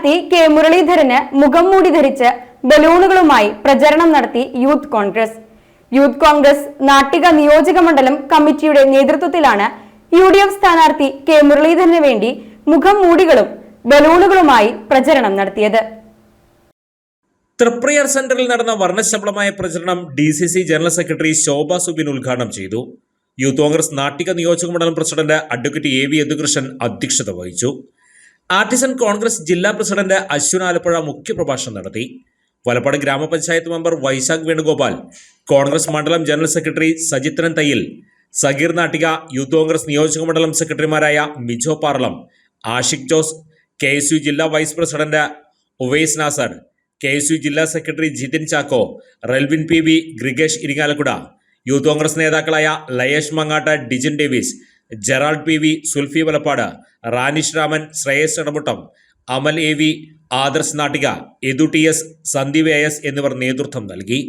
സ്ഥാനാർത്ഥി കെ മുരളീധരന് മുഖം മൂടി ധരിച്ച് ബലൂണുകളുമായി പ്രചരണം നടത്തി youth Congress. Youth Congress Nattika നിയോജക മണ്ഡലം കമ്മിറ്റിയുടെ നേതൃത്വത്തിലാണ് യു ഡി എഫ് സ്ഥാനാർത്ഥി കെ മുരളീധരന് വേണ്ടി മുഖം മൂടികളും ബലൂണുകളുമായി പ്രചരണം നടത്തിയത്. തൃപ്രയർ സെന്ററിൽ നടന്ന വർണശബളമായ പ്രചരണം D C C general secretary Shobha Subin ഉദ്ഘാടനം ചെയ്തു. യൂത്ത് കോൺഗ്രസ് നാട്ടിക നിയോജക മണ്ഡലം president advocate A V Yadukrishnan അധ്യക്ഷത വഹിച്ചു. ആർട്ടിസൺ കോൺഗ്രസ് ജില്ലാ പ്രസിഡന്റ് അശ്വിൻ ആലപ്പുഴ മുഖ്യപ്രഭാഷണം നടത്തി. വലപ്പാട് ഗ്രാമപഞ്ചായത്ത് മെമ്പർ വൈശാഖ് വേണുഗോപാൽ കോൺഗ്രസ് മണ്ഡലം general secretary Sajithran Thayyil Sagir Nattika youth Congress നിയോജക മണ്ഡലം സെക്രട്ടറിമാരായ Mijo Parlam Ashiq Jose K S U ജില്ലാ vice president Uvais Nasar K S U ജില്ലാ secretary Jithin Chacko Relvin P V Grigesh Irinjalakuda youth Congress നേതാക്കളായ Layesh Mangatt Dijin Davis Gerald P V Sulfi Valappad Ranish Raman Shreyas Edamuttam Amal A V Adarsh Nattika Edu T S Sandeep A S എന്നിവർ നേതൃത്വം നൽകി.